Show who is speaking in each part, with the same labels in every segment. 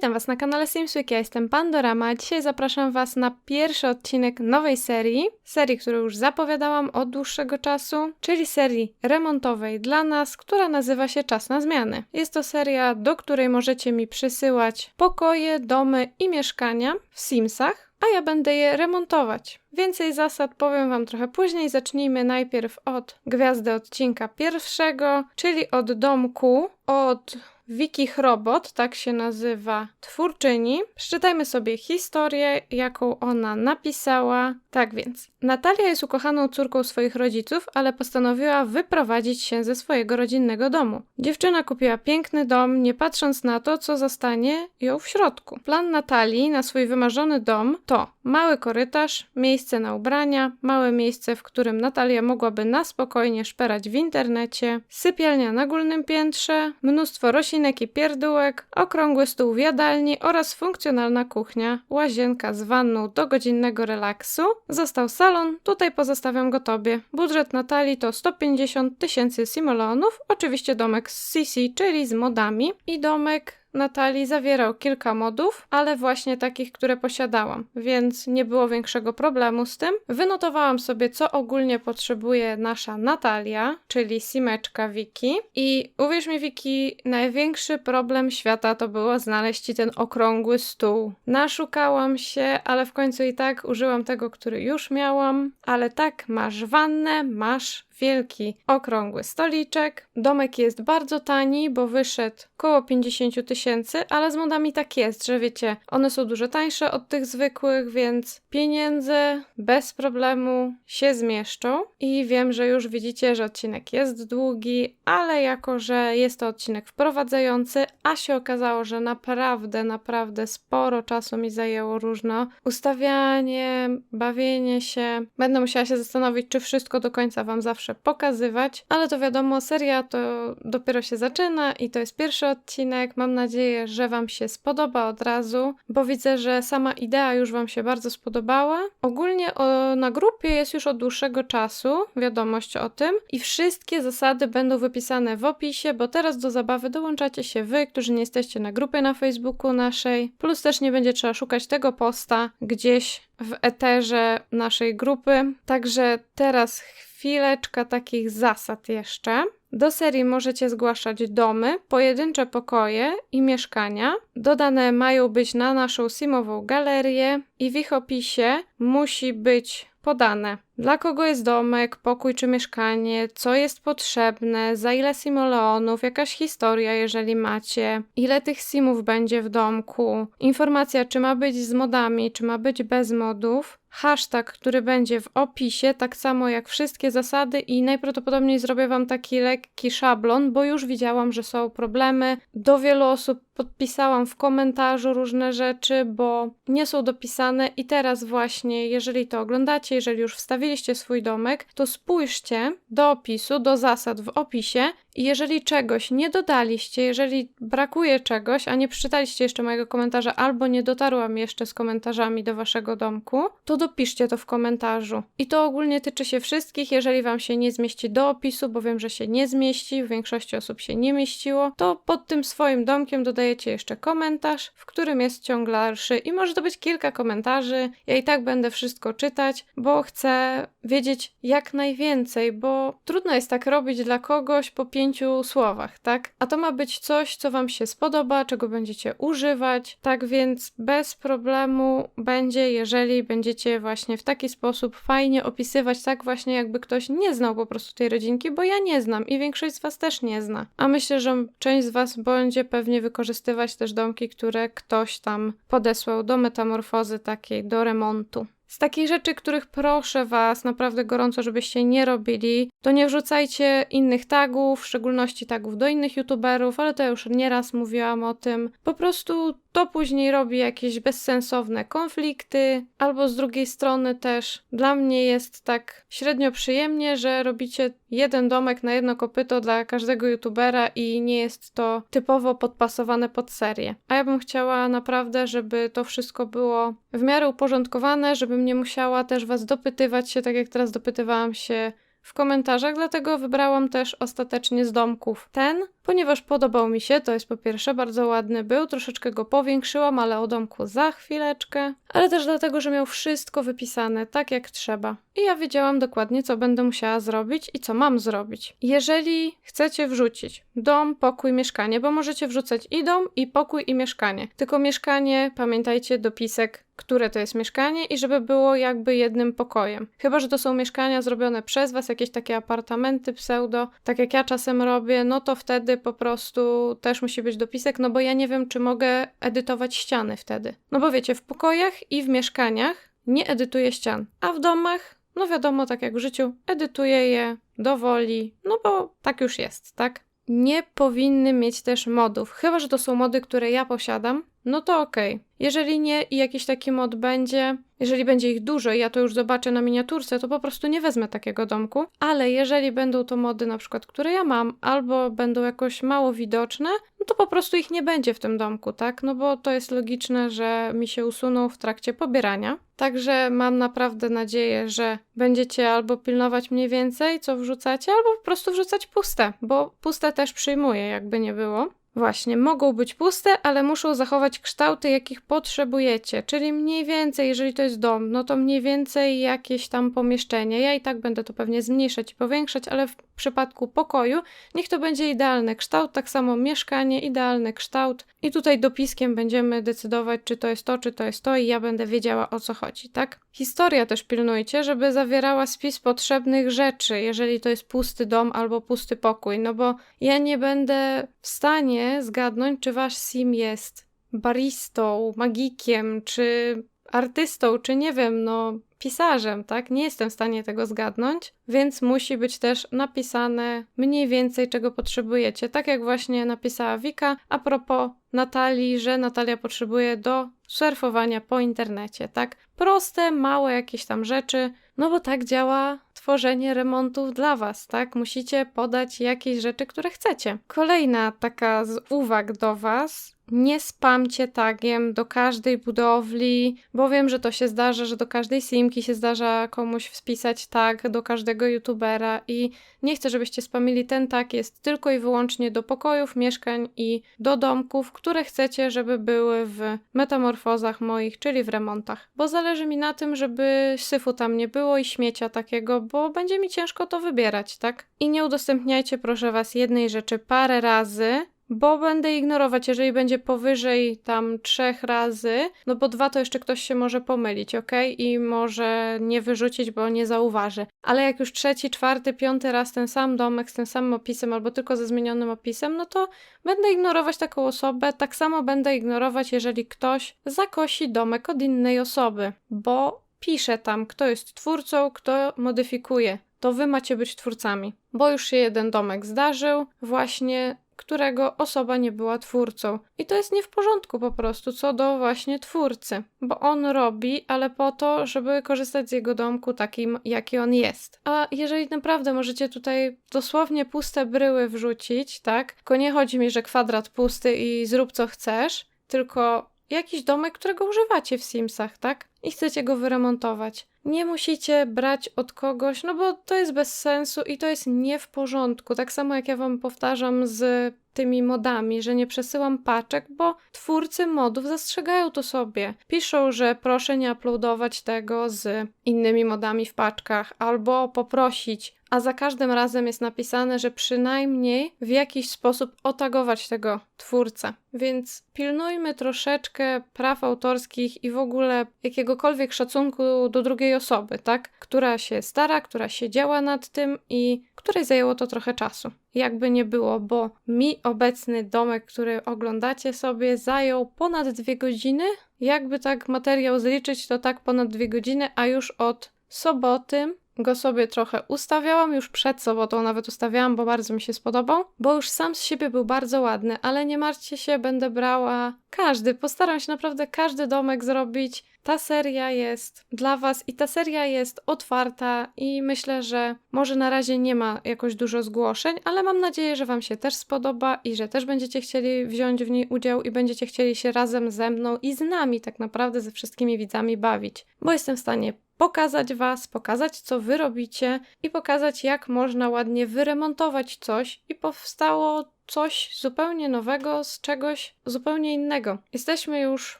Speaker 1: Witam Was na kanale Simsweek, ja jestem Pandorama, dzisiaj zapraszam Was na pierwszy odcinek nowej serii, serii, którą już zapowiadałam od dłuższego czasu, czyli serii remontowej dla nas, która nazywa się Czas na zmiany. Jest to seria, do której możecie mi przysyłać pokoje, domy i mieszkania w Simsach, a ja będę je remontować. Więcej zasad powiem Wam trochę później. Zacznijmy najpierw od gwiazdy odcinka pierwszego, czyli od domku, od Wiki Chrobot, tak się nazywa twórczyni. Przeczytajmy sobie historię, jaką ona napisała. Tak więc, Natalia jest ukochaną córką swoich rodziców, ale postanowiła wyprowadzić się ze swojego rodzinnego domu. Dziewczyna kupiła piękny dom, nie patrząc na to, co zostanie ją w środku. Plan Natalii na swój wymarzony dom to mały korytarz, miejsce na ubrania, małe miejsce, w którym Natalia mogłaby na spokojnie szperać w internecie, sypialnia na górnym piętrze, mnóstwo roślinek i pierdółek, okrągły stół w jadalni oraz funkcjonalna kuchnia, łazienka z wanną do godzinnego relaksu. Został salon, tutaj pozostawiam go tobie. Budżet Natalii to 150 tysięcy simoleonów, oczywiście domek z CC, czyli z modami i domek Natalii zawierał kilka modów, ale właśnie takich, które posiadałam, więc nie było większego problemu z tym. Wynotowałam sobie, co ogólnie potrzebuje nasza Natalia, czyli simeczka Wiki. I uwierz mi, Wiki, największy problem świata to było znaleźć ci ten okrągły stół. Naszukałam się, ale w końcu i tak użyłam tego, który już miałam. Ale tak, masz wannę, masz wielki, okrągły stoliczek. Domek jest bardzo tani, bo wyszedł około 50 tysięcy, ale z modami tak jest, że wiecie, one są dużo tańsze od tych zwykłych, więc pieniądze bez problemu się zmieszczą. I wiem, że już widzicie, że odcinek jest długi, ale jako, że jest to odcinek wprowadzający, a się okazało, że naprawdę, naprawdę sporo czasu mi zajęło różno ustawianie, bawienie się. Będę musiała się zastanowić, czy wszystko do końca Wam zawsze pokazywać, ale to wiadomo, seria to dopiero się zaczyna i to jest pierwszy odcinek. Mam nadzieję, że Wam się spodoba od razu, bo widzę, że sama idea już Wam się bardzo spodobała. Ogólnie o, na grupie jest już od dłuższego czasu wiadomość o tym i wszystkie zasady będą wypisane w opisie, bo teraz do zabawy dołączacie się Wy, którzy nie jesteście na grupie na Facebooku naszej, plus też nie będzie trzeba szukać tego posta gdzieś w eterze naszej grupy. Także teraz chwileczka takich zasad jeszcze. Do serii możecie zgłaszać domy, pojedyncze pokoje i mieszkania. Dodane mają być na naszą simową galerię i w ich opisie musi być podane, dla kogo jest domek, pokój czy mieszkanie, co jest potrzebne, za ile simoleonów, jakaś historia, jeżeli macie, ile tych simów będzie w domku, informacja, czy ma być z modami, czy ma być bez modów, hashtag, który będzie w opisie, tak samo jak wszystkie zasady i najprawdopodobniej zrobię Wam taki lekki szablon, bo już widziałam, że są problemy. Do wielu osób podpisałam w komentarzu różne rzeczy, bo nie są dopisane i teraz właśnie, jeżeli to oglądacie, jeżeli już wstawiliście swój domek, to spójrzcie do opisu, do zasad w opisie i jeżeli czegoś nie dodaliście, jeżeli brakuje czegoś, a nie przeczytaliście jeszcze mojego komentarza, albo nie dotarłam jeszcze z komentarzami do waszego domku, to dopiszcie to w komentarzu. I to ogólnie tyczy się wszystkich. Jeżeli wam się nie zmieści do opisu, bo wiem, że się nie zmieści, w większości osób się nie mieściło, to pod tym swoim domkiem dodajecie jeszcze komentarz, w którym jest ciąg dalszy i może to być kilka komentarzy. Ja i tak będę wszystko czytać, bo chcę wiedzieć jak najwięcej, bo trudno jest tak robić dla kogoś po pięciu słowach, tak? A to ma być coś, co Wam się spodoba, czego będziecie używać, tak więc bez problemu będzie, jeżeli będziecie właśnie w taki sposób fajnie opisywać, tak właśnie jakby ktoś nie znał po prostu tej rodzinki, bo ja nie znam i większość z Was też nie zna. A myślę, że część z Was będzie pewnie wykorzystywać też domki, które ktoś tam podesłał do metamorfozy takiej, do remontu. Z takich rzeczy, których proszę Was naprawdę gorąco, żebyście nie robili, to nie wrzucajcie innych tagów, w szczególności tagów do innych youtuberów, ale to już nieraz mówiłam o tym. Po prostu to później robi jakieś bezsensowne konflikty, albo z drugiej strony też dla mnie jest tak średnio przyjemnie, że robicie jeden domek na jedno kopyto dla każdego youtubera i nie jest to typowo podpasowane pod serię. A ja bym chciała naprawdę, żeby to wszystko było w miarę uporządkowane, żebym nie musiała też was dopytywać się, tak jak teraz dopytywałam się w komentarzach, dlatego wybrałam też ostatecznie z domków ten, ponieważ podobał mi się, to jest po pierwsze bardzo ładny był, troszeczkę go powiększyłam, ale o domku za chwileczkę, ale też dlatego, że miał wszystko wypisane tak jak trzeba. I ja wiedziałam dokładnie, co będę musiała zrobić i co mam zrobić. Jeżeli chcecie wrzucić dom, pokój, mieszkanie, bo możecie wrzucać i dom, i pokój, i mieszkanie. Tylko mieszkanie, pamiętajcie, dopisek które to jest mieszkanie i żeby było jakby jednym pokojem. Chyba, że to są mieszkania zrobione przez Was, jakieś takie apartamenty pseudo, tak jak ja czasem robię, no to wtedy po prostu też musi być dopisek, no bo ja nie wiem, czy mogę edytować ściany wtedy. No bo wiecie, w pokojach i w mieszkaniach nie edytuję ścian, a w domach, no wiadomo, tak jak w życiu, edytuję je do woli, no bo tak już jest, tak? Nie powinny mieć też modów, chyba że to są mody, które ja posiadam, no to okej. Okay. Jeżeli nie i jakiś taki mod będzie, jeżeli będzie ich dużo i ja to już zobaczę na miniaturce, to po prostu nie wezmę takiego domku. Ale jeżeli będą to mody na przykład, które ja mam, albo będą jakoś mało widoczne, no to po prostu ich nie będzie w tym domku, tak? No bo to jest logiczne, że mi się usuną w trakcie pobierania. Także mam naprawdę nadzieję, że będziecie albo pilnować mniej więcej, co wrzucacie, albo po prostu wrzucać puste, bo puste też przyjmuję, jakby nie było. Właśnie, mogą być puste, ale muszą zachować kształty, jakich potrzebujecie. Czyli mniej więcej, jeżeli to jest dom, no to mniej więcej jakieś tam pomieszczenie. Ja i tak będę to pewnie zmniejszać i powiększać, ale w przypadku pokoju niech to będzie idealny kształt, tak samo mieszkanie, idealny kształt. I tutaj dopiskiem będziemy decydować, czy to jest to, czy to jest to, i ja będę wiedziała o co chodzi, tak? Historia też pilnujcie, żeby zawierała spis potrzebnych rzeczy, jeżeli to jest pusty dom albo pusty pokój, no bo ja nie będę w stanie zgadnąć, czy wasz sim jest baristą, magikiem, czy artystą, czy nie wiem, no pisarzem, tak? Nie jestem w stanie tego zgadnąć, więc musi być też napisane mniej więcej, czego potrzebujecie. Tak jak właśnie napisała Wika a propos Natalii, że Natalia potrzebuje do surfowania po internecie, tak? Proste, małe jakieś tam rzeczy, no bo tak działa tworzenie remontów dla Was, tak? Musicie podać jakieś rzeczy, które chcecie. Kolejna taka z uwag do Was nie spamcie tagiem do każdej budowli, bo wiem, że to się zdarza, że do każdej simki się zdarza komuś wpisać tag, do każdego youtubera i nie chcę, żebyście spamili. Ten tag jest tylko i wyłącznie do pokojów, mieszkań i do domków, które chcecie, żeby były w metamorfozach moich, czyli w remontach. Bo zależy mi na tym, żeby syfu tam nie było i śmiecia takiego, bo będzie mi ciężko to wybierać, tak? I nie udostępniajcie proszę was jednej rzeczy parę razy, bo będę ignorować, jeżeli będzie powyżej tam trzech razy, no bo dwa to jeszcze ktoś się może pomylić, ok? I może nie wyrzucić, bo nie zauważy. Ale jak już trzeci, czwarty, piąty raz ten sam domek z tym samym opisem albo tylko ze zmienionym opisem, no to będę ignorować taką osobę. Tak samo będę ignorować, jeżeli ktoś zakosi domek od innej osoby, bo pisze tam, kto jest twórcą, kto modyfikuje. To wy macie być twórcami. Bo już się jeden domek zdarzył, właśnie którego osoba nie była twórcą. I to jest nie w porządku po prostu co do właśnie twórcy, bo on robi, ale po to, żeby korzystać z jego domku takim, jaki on jest. A jeżeli naprawdę możecie tutaj dosłownie puste bryły wrzucić, tak? Tylko nie chodzi mi, że kwadrat pusty i zrób co chcesz, tylko jakiś domek, którego używacie w Simsach, tak? I chcecie go wyremontować. Nie musicie brać od kogoś, no bo to jest bez sensu i to jest nie w porządku. Tak samo jak ja wam powtarzam z tymi modami, że nie przesyłam paczek, bo twórcy modów zastrzegają to sobie. Piszą, że proszę nie uploadować tego z innymi modami w paczkach, albo poprosić a za każdym razem jest napisane, że przynajmniej w jakiś sposób otagować tego twórcę. Więc pilnujmy troszeczkę praw autorskich i w ogóle jakiegokolwiek szacunku do drugiej osoby, tak? Która się stara, która się działa nad tym i której zajęło to trochę czasu. Jakby nie było, bo mi obecny domek, który oglądacie sobie, zajął ponad dwie godziny. Jakby tak materiał zliczyć, to tak ponad dwie godziny, a już od soboty go sobie trochę ustawiałam, już przed sobotą nawet ustawiałam, bo bardzo mi się spodobał, bo już sam z siebie był bardzo ładny, ale nie martwcie się, będę brała każdy, postaram się naprawdę każdy domek zrobić ta seria jest dla Was i ta seria jest otwarta i myślę, że może na razie nie ma jakoś dużo zgłoszeń, ale mam nadzieję, że Wam się też spodoba i że też będziecie chcieli wziąć w niej udział i będziecie chcieli się razem ze mną i z nami tak naprawdę ze wszystkimi widzami bawić, bo jestem w stanie pokazać Was, pokazać co Wy robicie i pokazać jak można ładnie wyremontować coś i powstało coś zupełnie nowego z czegoś zupełnie innego. Jesteśmy już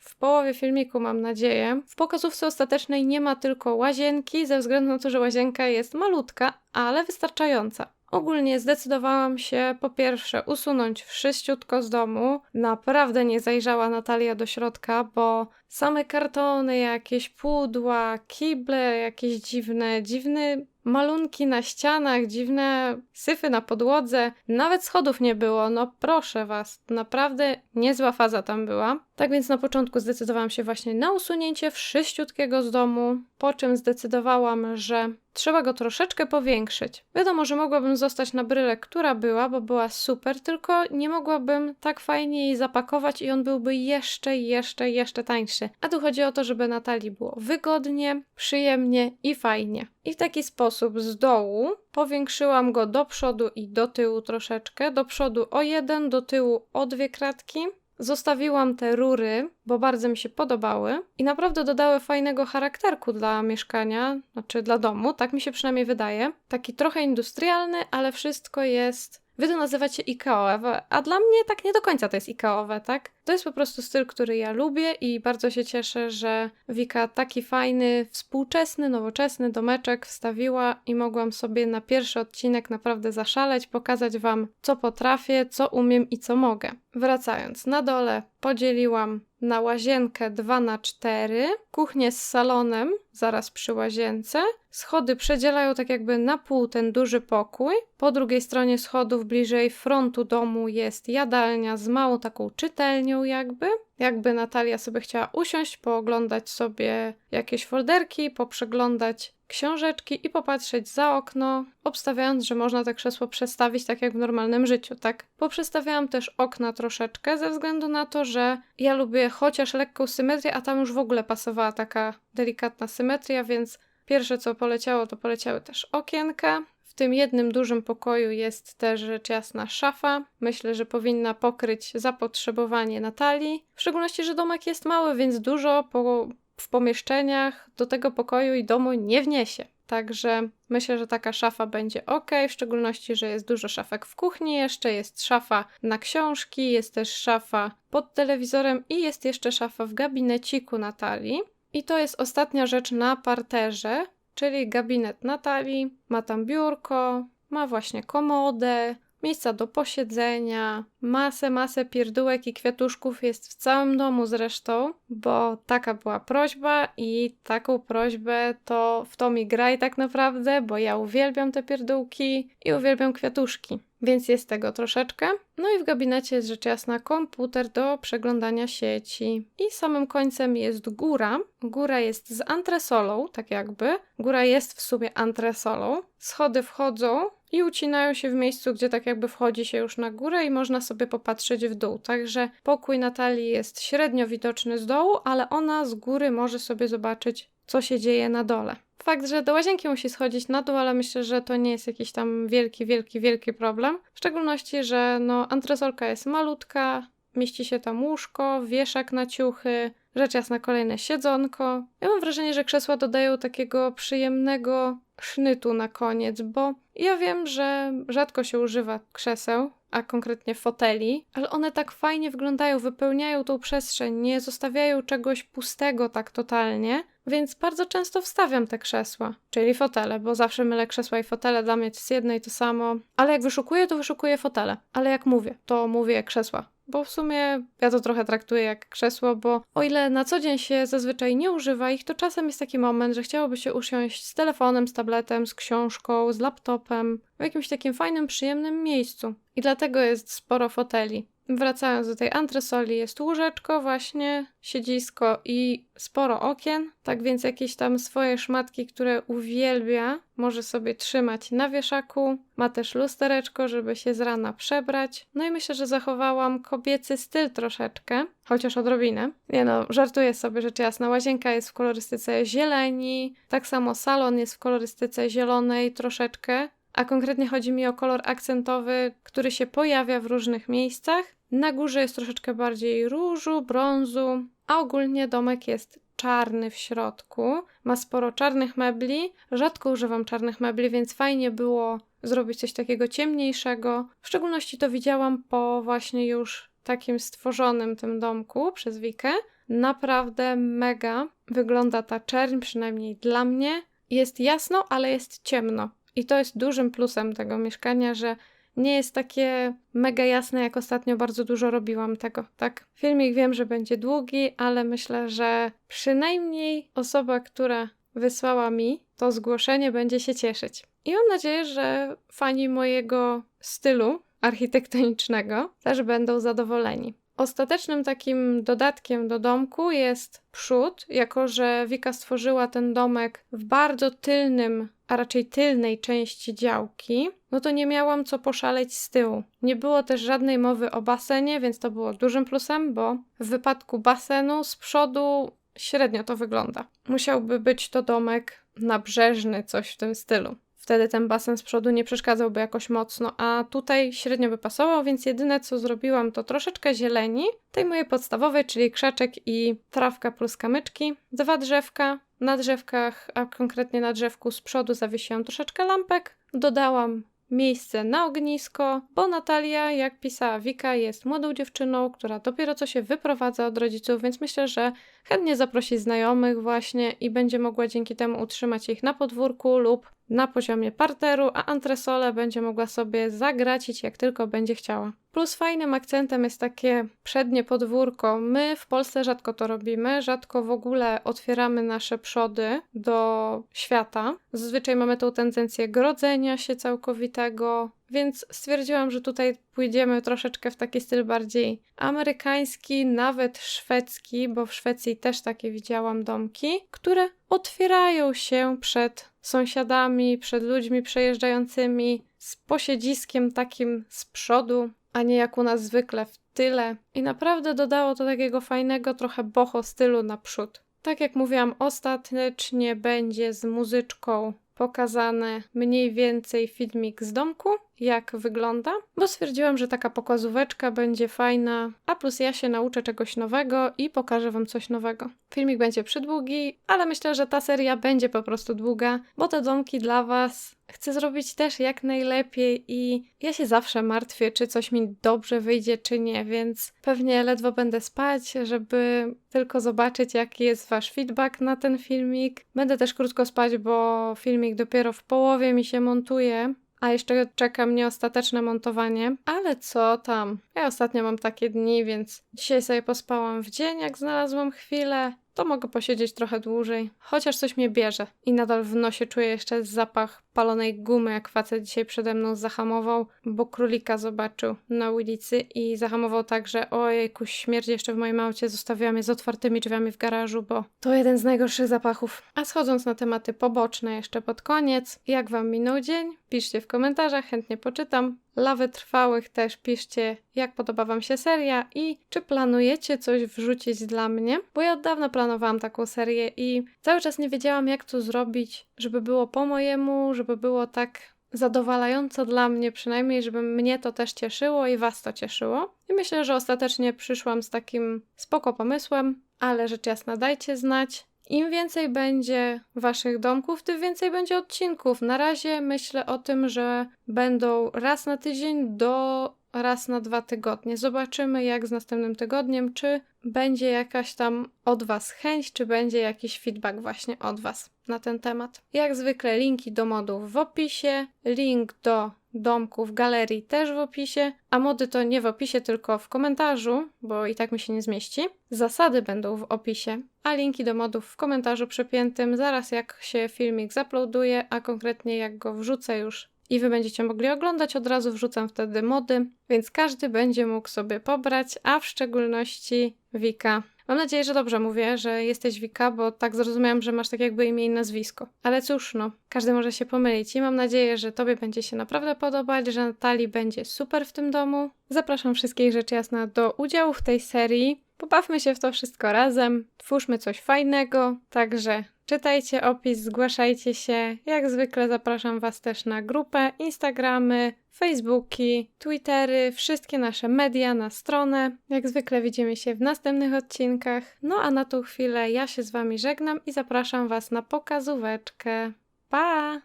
Speaker 1: w połowie filmiku, mam nadzieję. W pokazówce ostatecznej nie ma tylko łazienki, ze względu na to, że łazienka jest malutka, ale wystarczająca. Ogólnie zdecydowałam się po pierwsze usunąć wszyściutko z domu. Naprawdę nie zajrzała Natalia do środka, bo same kartony, jakieś pudła, kible jakieś dziwne, dziwny malunki na ścianach, dziwne syfy na podłodze, nawet schodów nie było. No proszę was, naprawdę niezła faza tam była. Tak więc na początku zdecydowałam się właśnie na usunięcie wszyściutkiego z domu, po czym zdecydowałam, że trzeba go troszeczkę powiększyć. Wiadomo, że mogłabym zostać na bryle, która była, bo była super, tylko nie mogłabym tak fajnie jej zapakować i on byłby jeszcze, jeszcze, jeszcze tańszy. A tu chodzi o to, żeby Natalii było wygodnie, przyjemnie i fajnie. I w taki sposób z dołu powiększyłam go do przodu i do tyłu troszeczkę. Do przodu o jeden, do tyłu o dwie kratki. Zostawiłam te rury, bo bardzo mi się podobały i naprawdę dodały fajnego charakterku dla mieszkania, znaczy dla domu, tak mi się przynajmniej wydaje. Taki trochę industrialny, ale wszystko jest Wy to nazywacie Ikeowe, a dla mnie tak nie do końca to jest Ikeowe, tak? To jest po prostu styl, który ja lubię i bardzo się cieszę, że Wika taki fajny, współczesny, nowoczesny domeczek wstawiła i mogłam sobie na pierwszy odcinek naprawdę zaszaleć, pokazać Wam, co potrafię, co umiem i co mogę. Wracając, na dole podzieliłam na łazienkę 2 na 4 kuchnię z salonem zaraz przy łazience. Schody przedzielają tak jakby na pół ten duży pokój. Po drugiej stronie schodów bliżej frontu domu jest jadalnia z małą taką czytelnią jakby. Jakby Natalia sobie chciała usiąść, pooglądać sobie jakieś folderki, poprzeglądać książeczki i popatrzeć za okno, obstawiając, że można te krzesło przestawić tak jak w normalnym życiu, tak? Poprzestawiałam też okna troszeczkę ze względu na to, że ja lubię chociaż lekką symetrię, a tam już w ogóle pasowała taka delikatna symetria, więc pierwsze co poleciało, to poleciały też okienka. Tym jednym dużym pokoju jest też rzecz jasna szafa. Myślę, że powinna pokryć zapotrzebowanie Natalii. W szczególności, że domek jest mały, więc dużo po w pomieszczeniach do tego pokoju i domu nie wniesie. Także myślę, że taka szafa będzie ok, w szczególności, że jest dużo szafek w kuchni, jeszcze jest szafa na książki, jest też szafa pod telewizorem i jest jeszcze szafa w gabineciku Natalii. I to jest ostatnia rzecz na parterze, czyli gabinet Natalii. Ma tam biurko, ma właśnie komodę, miejsca do posiedzenia, masę, masę pierdółek i kwiatuszków jest w całym domu zresztą, bo taka była prośba i taką prośbę to w to mi graj tak naprawdę, bo ja uwielbiam te pierdółki i uwielbiam kwiatuszki. Więc jest tego troszeczkę. No i w gabinecie jest rzecz jasna komputer do przeglądania sieci. I samym końcem jest góra. Góra jest z antresolą, tak jakby. Góra jest w sumie antresolą. Schody wchodzą i ucinają się w miejscu, gdzie tak jakby wchodzi się już na górę i można sobie popatrzeć w dół. Także pokój Natalii jest średnio widoczny z dołu, ale ona z góry może sobie zobaczyć, co się dzieje na dole. Fakt, że do łazienki musi schodzić na dół, ale myślę, że to nie jest jakiś tam wielki, wielki, wielki problem. W szczególności, że no antresolka jest malutka, mieści się tam łóżko, wieszak na ciuchy, rzecz jasna kolejne siedzonko. Ja mam wrażenie, że krzesła dodają takiego przyjemnego sznytu na koniec, bo ja wiem, że rzadko się używa krzeseł, a konkretnie foteli, ale one tak fajnie wyglądają, wypełniają tą przestrzeń, nie zostawiają czegoś pustego tak totalnie, więc bardzo często wstawiam te krzesła, czyli fotele, bo zawsze mylę krzesła i fotele, dla mnie to jest jedno i to samo, ale jak wyszukuję, to wyszukuję fotele, ale jak mówię, to mówię krzesła, bo w sumie ja to trochę traktuję jak krzesło, bo o ile na co dzień się zazwyczaj nie używa ich, to czasem jest taki moment, że chciałoby się usiąść z telefonem, z tabletem, z książką, z laptopem, w jakimś takim fajnym, przyjemnym miejscu. I dlatego jest sporo foteli. Wracając do tej antresoli, jest łóżeczko, właśnie, siedzisko i sporo okien. Tak więc jakieś tam swoje szmatki, które uwielbia, może sobie trzymać na wieszaku. Ma też lustereczko, żeby się z rana przebrać. No i myślę, że zachowałam kobiecy styl troszeczkę, chociaż odrobinę. Nie no, żartuję sobie, rzecz jasna. Łazienka jest w kolorystyce zieleni, tak samo salon jest w kolorystyce zielonej troszeczkę a konkretnie chodzi mi o kolor akcentowy, który się pojawia w różnych miejscach. Na górze jest troszeczkę bardziej różu, brązu, a ogólnie domek jest czarny w środku. Ma sporo czarnych mebli. Rzadko używam czarnych mebli, więc fajnie było zrobić coś takiego ciemniejszego. W szczególności to widziałam po właśnie już takim stworzonym tym domku przez Wikę. Naprawdę mega wygląda ta czerń, przynajmniej dla mnie. Jest jasno, ale jest ciemno. I to jest dużym plusem tego mieszkania, że nie jest takie mega jasne, jak ostatnio bardzo dużo robiłam tego, tak? Filmik wiem, że będzie długi, ale myślę, że przynajmniej osoba, która wysłała mi to zgłoszenie, będzie się cieszyć. I mam nadzieję, że fani mojego stylu architektonicznego też będą zadowoleni. Ostatecznym takim dodatkiem do domku jest przód, jako że Wika stworzyła ten domek w bardzo tylnym, a raczej tylnej części działki, no to nie miałam co poszaleć z tyłu. Nie było też żadnej mowy o basenie, więc to było dużym plusem, bo w wypadku basenu z przodu średnio to wygląda. Musiałby być to domek nabrzeżny, coś w tym stylu wtedy ten basen z przodu nie przeszkadzałby jakoś mocno, a tutaj średnio by pasował, więc jedyne co zrobiłam to troszeczkę zieleni, tej mojej podstawowej, czyli krzaczek i trawka plus kamyczki, dwa drzewka, na drzewkach, a konkretnie na drzewku z przodu zawiesiłam troszeczkę lampek, dodałam miejsce na ognisko, bo Natalia, jak pisała Wika, jest młodą dziewczyną, która dopiero co się wyprowadza od rodziców, więc myślę, że chętnie zaprosi znajomych właśnie i będzie mogła dzięki temu utrzymać ich na podwórku lub na poziomie parteru, a antresole będzie mogła sobie zagracić jak tylko będzie chciała. Plus fajnym akcentem jest takie przednie podwórko. My w Polsce rzadko to robimy, rzadko w ogóle otwieramy nasze przody do świata. Zazwyczaj mamy tą tendencję grodzenia się całkowitego, więc stwierdziłam, że tutaj pójdziemy troszeczkę w taki styl bardziej amerykański, nawet szwedzki, bo w Szwecji też takie widziałam domki, które otwierają się przed sąsiadami, przed ludźmi przejeżdżającymi, z posiedziskiem takim z przodu, a nie jak u nas zwykle w tyle. I naprawdę dodało to takiego fajnego, trochę boho stylu naprzód. Tak jak mówiłam, ostatecznie będzie z muzyczką pokazany mniej więcej filmik z domku, jak wygląda, bo stwierdziłam, że taka pokazóweczka będzie fajna, a plus ja się nauczę czegoś nowego i pokażę Wam coś nowego. Filmik będzie przydługi, ale myślę, że ta seria będzie po prostu długa, bo te domki dla Was chcę zrobić też jak najlepiej i ja się zawsze martwię, czy coś mi dobrze wyjdzie, czy nie, więc pewnie ledwo będę spać, żeby tylko zobaczyć, jaki jest Wasz feedback na ten filmik. Będę też krótko spać, bo filmik dopiero w połowie mi się montuje, a jeszcze czeka mnie ostateczne montowanie. Ale co tam? Ja ostatnio mam takie dni, więc dzisiaj sobie pospałam w dzień, jak znalazłam chwilę to mogę posiedzieć trochę dłużej. Chociaż coś mnie bierze i nadal w nosie czuję jeszcze zapach palonej gumy, jak facet dzisiaj przede mną zahamował, bo królika zobaczył na ulicy i zahamował tak, że ojejku, śmierć jeszcze w moim aucie, zostawiłam je z otwartymi drzwiami w garażu, bo to jeden z najgorszych zapachów. A schodząc na tematy poboczne jeszcze pod koniec, jak wam minął dzień? Piszcie w komentarzach, chętnie poczytam. Lawy trwałych też piszcie, jak podoba Wam się seria i czy planujecie coś wrzucić dla mnie, bo ja od dawna planowałam taką serię i cały czas nie wiedziałam, jak to zrobić, żeby było po mojemu, żeby było tak zadowalająco dla mnie, przynajmniej, żeby mnie to też cieszyło i Was to cieszyło. I myślę, że ostatecznie przyszłam z takim spoko pomysłem, ale rzecz jasna, dajcie znać. Im więcej będzie waszych domków, tym więcej będzie odcinków. Na razie myślę o tym, że będą raz na tydzień do raz na dwa tygodnie. Zobaczymy, jak z następnym tygodniem, czy będzie jakaś tam od Was chęć, czy będzie jakiś feedback właśnie od Was na ten temat. Jak zwykle linki do modów w opisie, link do domku w galerii też w opisie, a mody to nie w opisie, tylko w komentarzu, bo i tak mi się nie zmieści. Zasady będą w opisie, a linki do modów w komentarzu przepiętym zaraz jak się filmik zaploaduje, a konkretnie jak go wrzucę już i wy będziecie mogli oglądać od razu, wrzucam wtedy mody, więc każdy będzie mógł sobie pobrać, a w szczególności Wika. Mam nadzieję, że dobrze mówię, że jesteś Wika, bo tak zrozumiałam, że masz tak jakby imię i nazwisko. Ale cóż, no, każdy może się pomylić i mam nadzieję, że Tobie będzie się naprawdę podobać, że Natalii będzie super w tym domu. Zapraszam wszystkich rzecz jasna do udziału w tej serii. Pobawmy się w to wszystko razem, twórzmy coś fajnego, także czytajcie opis, zgłaszajcie się. Jak zwykle zapraszam Was też na grupę, Instagramy, Facebooki, Twittery, wszystkie nasze media na stronę. Jak zwykle widzimy się w następnych odcinkach. No a na tą chwilę ja się z Wami żegnam i zapraszam Was na pokazóweczkę. Pa!